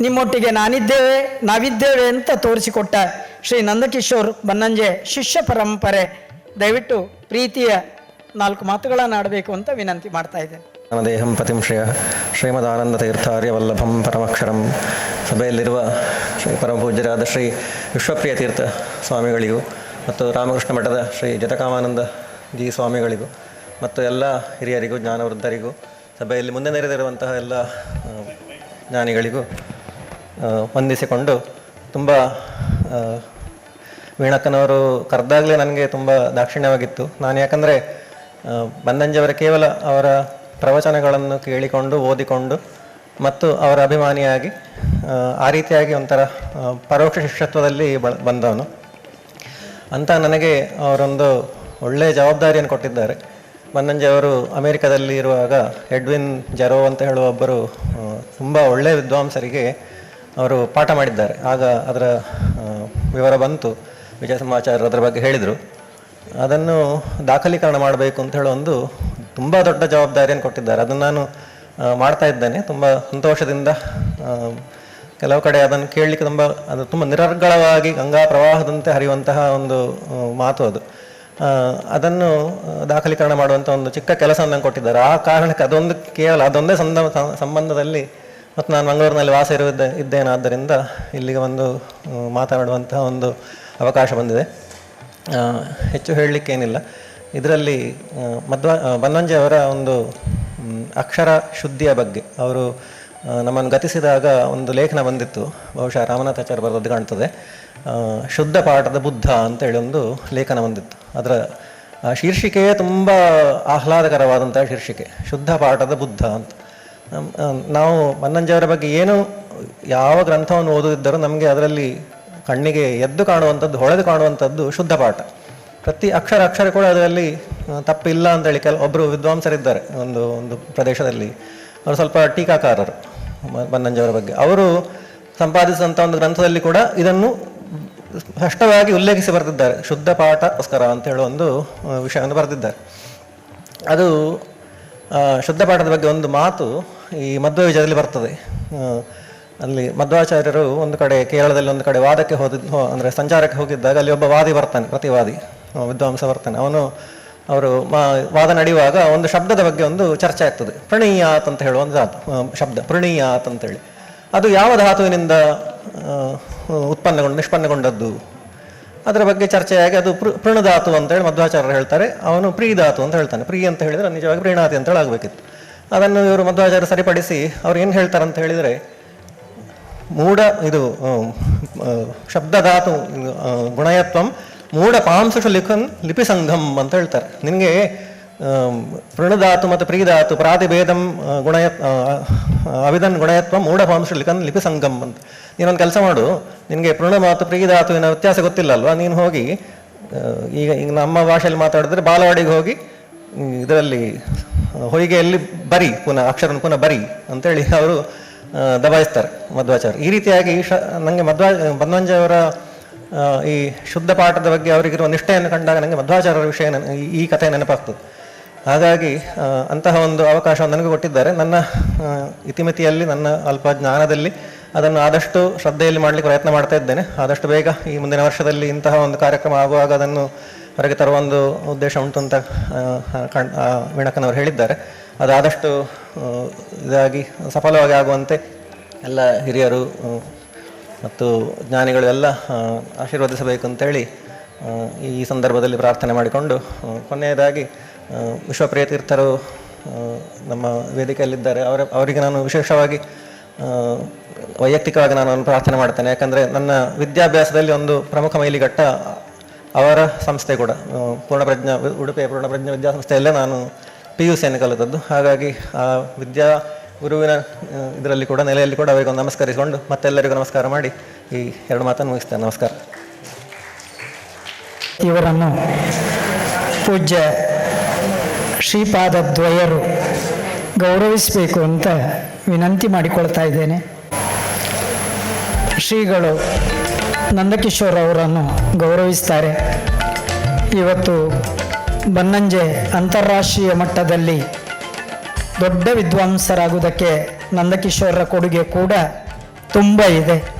ನಿಮ್ಮೊಟ್ಟಿಗೆ ನಾನಿದ್ದೇವೆ, ನಾವಿದ್ದೇವೆ ಅಂತ ತೋರಿಸಿಕೊಟ್ಟ ಶ್ರೀ ನಂದಕಿಶೋರ್ ಬನ್ನಂಜೆ ಶಿಷ್ಯ ಪರಂಪರೆ. ದಯವಿಟ್ಟು ಪ್ರೀತಿಯ ನಾಲ್ಕು ಮಾತುಗಳನ್ನು ಆಡಬೇಕು ಅಂತ ವಿನಂತಿ ಮಾಡ್ತಾ ಇದ್ದೇನೆ. ದೇಹಂ ಪತಿಂ ಶ್ರೇಯ ಶ್ರೀಮದಾನಂದ ತೀರ್ಥಾರ್ಯ ವಲ್ಲಭಂ ಪರಮಕ್ಷರಂ ಸಭೆಯಲ್ಲಿರುವ ಶ್ರೀ ಪರಮಪೂಜ್ಯರಾದ ಶ್ರೀ ವಿಶ್ವಪ್ರಿಯ ತೀರ್ಥ ಸ್ವಾಮಿಗಳಿಗೂ ಮತ್ತು ರಾಮಕೃಷ್ಣ ಮಠದ ಶ್ರೀ ಜಟಕಾಮಾನಂದ ಜಿ ಸ್ವಾಮಿಗಳಿಗೂ ಮತ್ತು ಎಲ್ಲ ಹಿರಿಯರಿಗೂ, ಜ್ಞಾನವೃದ್ಧರಿಗೂ, ಸಭೆಯಲ್ಲಿ ಮುಂದೆ ನೆರೆದಿರುವಂತಹ ಎಲ್ಲ ಜ್ಞಾನಿಗಳಿಗೂ ಆ, ವಂದಿಸಿಕೊಂಡು ತುಂಬ ವೀಣಕ್ಕನವರು ಕರೆದಾಗಲೇ ನನಗೆ ತುಂಬ ದಾಕ್ಷಿಣ್ಯವಾಗಿತ್ತು. ನಾನು ಯಾಕಂದರೆ ಬಂದಂಜವರ ಕೇವಲ ಅವರ ಪ್ರವಚನಗಳನ್ನು ಕೇಳಿಕೊಂಡು ಓದಿಕೊಂಡು ಮತ್ತು ಅವರ ಅಭಿಮಾನಿಯಾಗಿ ಆ, ರೀತಿಯಾಗಿ ಒಂಥರ ಪರೋಕ್ಷ ಶಿಷ್ಯತ್ವದಲ್ಲಿ ಬಂದವನು. ಅಂತ ನನಗೆ ಅವರೊಂದು ಒಳ್ಳೆಯ ಜವಾಬ್ದಾರಿಯನ್ನು ಕೊಟ್ಟಿದ್ದಾರೆ. ಬನ್ನಂಜೆ ಅವರು ಅಮೆರಿಕದಲ್ಲಿ ಇರುವಾಗ ಎಡ್ವಿನ್ ಜರೋ ಅಂತ ಹೇಳುವ ಒಬ್ಬರು ತುಂಬ ಒಳ್ಳೆಯ ವಿದ್ವಾಂಸರಿಗೆ ಅವರು ಪಾಠ ಮಾಡಿದ್ದಾರೆ. ಆಗ ಅದರ ವಿವರ ಬಂತು. ವಿಜಯ ಸಮಾಚಾರ ಅದರ ಬಗ್ಗೆ ಹೇಳಿದರು. ಅದನ್ನು ದಾಖಲೀಕರಣ ಮಾಡಬೇಕು ಅಂತ ಹೇಳೋ ಒಂದು ತುಂಬ ದೊಡ್ಡ ಜವಾಬ್ದಾರಿಯನ್ನು ಕೊಟ್ಟಿದ್ದಾರೆ. ಅದನ್ನು ನಾನು ಮಾಡ್ತಾ ಇದ್ದೇನೆ. ತುಂಬ ಸಂತೋಷದಿಂದ ಕೆಲವು ಕಡೆ ಅದನ್ನು ಕೇಳಲಿಕ್ಕೆ ತುಂಬ, ಅದು ತುಂಬ ನಿರರ್ಗಳವಾಗಿ ಗಂಗಾ ಪ್ರವಾಹದಂತೆ ಹರಿಯುವಂತಹ ಒಂದು ಮಾತು ಅದು. ಅದನ್ನು ದಾಖಲೀಕರಣ ಮಾಡುವಂಥ ಒಂದು ಚಿಕ್ಕ ಕೆಲಸವನ್ನು ಕೊಟ್ಟಿದ್ದಾರೆ. ಆ ಕಾರಣಕ್ಕೆ ಅದೊಂದು ಕೇವಲ, ಅದೊಂದೇ ಸಂದ ಸಂಬಂಧದಲ್ಲಿ ಮತ್ತು ನಾನು ಮಂಗಳೂರಿನಲ್ಲಿ ವಾಸ ಇರುವುದೇ ಇದ್ದೇನಾದ್ದರಿಂದ ಇಲ್ಲಿಗೆ ಒಂದು ಮಾತನಾಡುವಂತಹ ಒಂದು ಅವಕಾಶ ಬಂದಿದೆ. ಹೆಚ್ಚು ಹೇಳಲಿಕ್ಕೇನಿಲ್ಲ ಇದರಲ್ಲಿ ಮಧ್ವ ಬನ್ವಂಜೆ ಅವರ ಒಂದು ಅಕ್ಷರ ಶುದ್ಧಿಯ ಬಗ್ಗೆ. ಅವರು ನಮ್ಮನ್ನು ಗತಿಸಿದಾಗ ಒಂದು ಲೇಖನ ಬಂದಿತ್ತು. ಬಹುಶಃ ರಾಮನಾಥಾಚಾರ್ಯ ಬರೆದದ್ದು ಕಾಣ್ತದೆ. ಶುದ್ಧ ಪಾಠದ ಬುದ್ಧ ಅಂತೇಳಿ ಒಂದು ಲೇಖನ ಬಂದಿತ್ತು. ಅದರ ಶೀರ್ಷಿಕೆಯೇ ತುಂಬ ಆಹ್ಲಾದಕರವಾದಂಥ ಶೀರ್ಷಿಕೆ. ಶುದ್ಧ ಪಾಠದ ಬುದ್ಧ ಅಂತ. ನಾವು ಮನ್ನಂಜೆಯವರ ಬಗ್ಗೆ ಏನು ಯಾವ ಗ್ರಂಥವನ್ನು ಓದುತ್ತಿದ್ದರೂ ನಮಗೆ ಅದರಲ್ಲಿ ಕಣ್ಣಿಗೆ ಎದ್ದು ಕಾಣುವಂಥದ್ದು, ಹೊಳೆದು ಕಾಣುವಂಥದ್ದು ಶುದ್ಧ ಪಾಠ. ಪ್ರತಿ ಅಕ್ಷರ ಅಕ್ಷರ ಕೂಡ ಅದರಲ್ಲಿ ತಪ್ಪು ತಪ್ಪಿಲ್ಲ ಅಂತೇಳಿ ಕೆಲ ಒಬ್ಬರು ವಿದ್ವಾಂಸರಿದ್ದಾರೆ ಒಂದು ಒಂದು ಪ್ರದೇಶದಲ್ಲಿ. ಅವರು ಸ್ವಲ್ಪ ಟೀಕಾಕಾರರು ಮನ್ನಂಜವರ ಬಗ್ಗೆ. ಅವರು ಸಂಪಾದಿಸಿದಂಥ ಒಂದು ಗ್ರಂಥದಲ್ಲಿ ಕೂಡ ಇದನ್ನು ಸ್ಪಷ್ಟವಾಗಿ ಉಲ್ಲೇಖಿಸಿ ಬರೆದಿದ್ದಾರೆ. ಶುದ್ಧ ಪಾಠಕ್ಕೋಸ್ಕರ ಅಂತ ಹೇಳೋ ಒಂದು ವಿಷಯವನ್ನು ಬರೆದಿದ್ದಾರೆ. ಅದು ಶುದ್ಧ ಪಾಠದ ಬಗ್ಗೆ ಒಂದು ಮಾತು ಈ ಮಧ್ವ ವಿಜಯದಲ್ಲಿ ಬರ್ತದೆ ಅಲ್ಲಿ ಮಧ್ವಾಚಾರ್ಯರು ಒಂದು ಕಡೆ ಕೇರಳದಲ್ಲಿ ಒಂದು ಕಡೆ ವಾದಕ್ಕೆ ಹೋದಿದ್ದು ಅಂದರೆ ಸಂಚಾರಕ್ಕೆ ಹೋಗಿದ್ದಾಗ ಅಲ್ಲಿ ಒಬ್ಬ ವಾದಿ ಬರ್ತಾನೆ, ಪ್ರತಿವಾದಿ ವಿದ್ವಾಂಸ ಬರ್ತಾನೆ. ಅವನು, ಅವರು ಮಾ, ವಾದ ನಡೆಯುವಾಗ ಒಂದು ಶಬ್ದದ ಬಗ್ಗೆ ಒಂದು ಚರ್ಚೆ ಆಗ್ತದೆ. ಪ್ರಣೀಯಾತ್ ಅಂತ ಹೇಳುವ ಒಂದು ಧಾತು ಶಬ್ದ, ಪ್ರಣೀಯಾತ್ ಅಂತೇಳಿ. ಅದು ಯಾವ ಧಾತುವಿನಿಂದ ಉತ್ಪನ್ನಗೊಂಡು, ನಿಷ್ಪನ್ನಗೊಂಡದ್ದು? ಅದರ ಬಗ್ಗೆ ಚರ್ಚೆಯಾಗಿ ಅದು ಪೃ ಅಂತ ಅಂತೇಳಿ ಮಧ್ವಾಚಾರ್ಯರು ಹೇಳ್ತಾರೆ. ಅವನು ಪ್ರೀಧಾತು ಅಂತ ಹೇಳ್ತಾನೆ. ಪ್ರೀ ಅಂತ ಹೇಳಿದರೆ ನಿಜವಾಗಿ ಪ್ರೀಣಾತಿ ಅಂತೇಳಿ ಆಗಬೇಕಿತ್ತು ಅದನ್ನು ಇವರು ಮಧ್ವಾಚಾರ್ಯ ಸರಿಪಡಿಸಿ ಅವ್ರು ಏನು ಹೇಳ್ತಾರೆ ಅಂತ ಹೇಳಿದರೆ, ಮೂಢ ಇದು ಶಬ್ದಧಾತು ಗುಣಯತ್ವಂ ಮೂಢ ಪಾಂಸುಷು ಲಿಖನ್ ಲಿಪಿ ಸಂಘಂ ಅಂತ ಹೇಳ್ತಾರೆ. ನಿನಗೆ ಪೃಣಧಾತು ಮತ್ತು ಪ್ರೀಧಾತು ಪ್ರಾತಿಭೇದಂ ಗುಣಯ ಅವಿಧನ್ ಗುಣಯತ್ವ ಮೂಢ ಪಾಂಸುಷು ಲಿಖನ್ ಲಿಪಿ ಸಂಗಮ್ ಅಂತ. ನೀನೊಂದು ಕೆಲಸ ಮಾಡು, ನಿನಗೆ ಪೃಣ ಮತ್ತು ಪ್ರೀಧಾತುವಿನ ವ್ಯತ್ಯಾಸ ಗೊತ್ತಿಲ್ಲ ಅಲ್ವಾ ನೀನು ಹೋಗಿ ಈಗ ಈಗ ನಮ್ಮ ಭಾಷೆಯಲ್ಲಿ ಮಾತಾಡಿದ್ರೆ ಬಾಲವಾಡಿಗೆ ಹೋಗಿ, ಇದರಲ್ಲಿ ಹೊಯ್ಗೆಯಲ್ಲಿ ಬರಿ, ಪುನಃ ಅಕ್ಷರನ ಪುನಃ ಬರಿ ಅಂತೇಳಿ ಅವರು ದಬಾಯಿಸ್ತಾರೆ ಮಧ್ವಾಚಾರ್ಯ. ಈ ರೀತಿಯಾಗಿ ಶ ನನಗೆ ಮಧ್ವಾ ಮಧ್ವಂಜಯವರ ಈ ಶುದ್ಧ ಪಾಠದ ಬಗ್ಗೆ ಅವರಿಗಿರುವ ನಿಷ್ಠೆಯನ್ನು ಕಂಡಾಗ ನನಗೆ ಮಧ್ವಾಚಾರ್ಯರ ವಿಷಯ ಈ ಕಥೆ ನೆನಪಾಗ್ತದೆ. ಹಾಗಾಗಿ ಅಂತಹ ಒಂದು ಅವಕಾಶವನ್ನು ನನಗೆ ಕೊಟ್ಟಿದ್ದಾರೆ. ನನ್ನ ಇತಿಮಿತಿಯಲ್ಲಿ, ನನ್ನ ಅಲ್ಪ ಜ್ಞಾನದಲ್ಲಿ ಅದನ್ನು ಆದಷ್ಟು ಶ್ರದ್ಧೆಯಲ್ಲಿ ಮಾಡಲಿಕ್ಕೆ ಪ್ರಯತ್ನ ಮಾಡ್ತಾ ಇದ್ದೇನೆ. ಆದಷ್ಟು ಬೇಗ ಈ ಮುಂದಿನ ವರ್ಷದಲ್ಲಿ ಇಂತಹ ಒಂದು ಕಾರ್ಯಕ್ರಮ ಆಗುವಾಗ ಅದನ್ನು ಹೊರಗೆ ತರುವ ಒಂದು ಉದ್ದೇಶ ಉಂಟು ಅಂತ ಕಣ್ ವೀಣಕ್ಕನವರು ಹೇಳಿದ್ದಾರೆ. ಅದಾದಷ್ಟು ಇದಾಗಿ ಸಫಲವಾಗಿ ಆಗುವಂತೆ ಎಲ್ಲ ಹಿರಿಯರು ಮತ್ತು ಜ್ಞಾನಿಗಳು ಎಲ್ಲ ಆಶೀರ್ವದಿಸಬೇಕು ಅಂತೇಳಿ ಈ ಸಂದರ್ಭದಲ್ಲಿ ಪ್ರಾರ್ಥನೆ ಮಾಡಿಕೊಂಡು ಕೊನೆಯದಾಗಿ ವಿಶ್ವಪ್ರಿಯ ತೀರ್ಥರು ನಮ್ಮ ವೇದಿಕೆಯಲ್ಲಿದ್ದಾರೆ. ಅವರ, ಅವರಿಗೆ ನಾನು ವಿಶೇಷವಾಗಿ ವೈಯಕ್ತಿಕವಾಗಿ ನಾನು ಪ್ರಾರ್ಥನೆ ಮಾಡ್ತೇನೆ. ಯಾಕಂದರೆ ನನ್ನ ವಿದ್ಯಾಭ್ಯಾಸದಲ್ಲಿ ಒಂದು ಪ್ರಮುಖ ಮೈಲಿಗಟ್ಟ ಅವರ ಸಂಸ್ಥೆ ಕೂಡ ಪೂರ್ಣಪ್ರಜ್ಞ ಉಡುಪಿಯ ಪೂರ್ಣಪ್ರಜ್ಞ ವಿದ್ಯಾಸಂಸ್ಥೆಯಲ್ಲೇ ನಾನು ಪಿ ಯು ಸಿಯನ್ನು ಕಲಿತದ್ದು. ಹಾಗಾಗಿ ಆ ವಿದ್ಯಾ ಗುರುವಿನ ಇದರಲ್ಲಿ ಕೂಡ, ನೆಲೆಯಲ್ಲಿ ಕೂಡ ಅವರಿಗೊಂದು ನಮಸ್ಕರಿಸಿಕೊಂಡು ಮತ್ತೆಲ್ಲರಿಗೂ ನಮಸ್ಕಾರ ಮಾಡಿ ಈ ಎರಡು ಮಾತನ್ನು ಮುಗಿಸ್ತೇನೆ. ನಮಸ್ಕಾರ. ಇವರನ್ನು ಪೂಜ್ಯ ಶ್ರೀಪಾದದ್ವಯರು ಗೌರವಿಸಬೇಕು ಅಂತ ವಿನಂತಿ ಮಾಡಿಕೊಳ್ತಾ ಇದ್ದೇನೆ. ಶ್ರೀಗಳು ನಂದಕಿಶೋರ್ ಅವರನ್ನು ಗೌರವಿಸ್ತಾರೆ. ಇವತ್ತು ಬನ್ನಂಜೆ ಅಂತಾರಾಷ್ಟ್ರೀಯ ಮಟ್ಟದಲ್ಲಿ ದೊಡ್ಡ ವಿದ್ವಾಂಸರಾಗುವುದಕ್ಕೆ ನಂದಕಿಶೋರರ ಕೊಡುಗೆ ಕೂಡ ತುಂಬ ಇದೆ.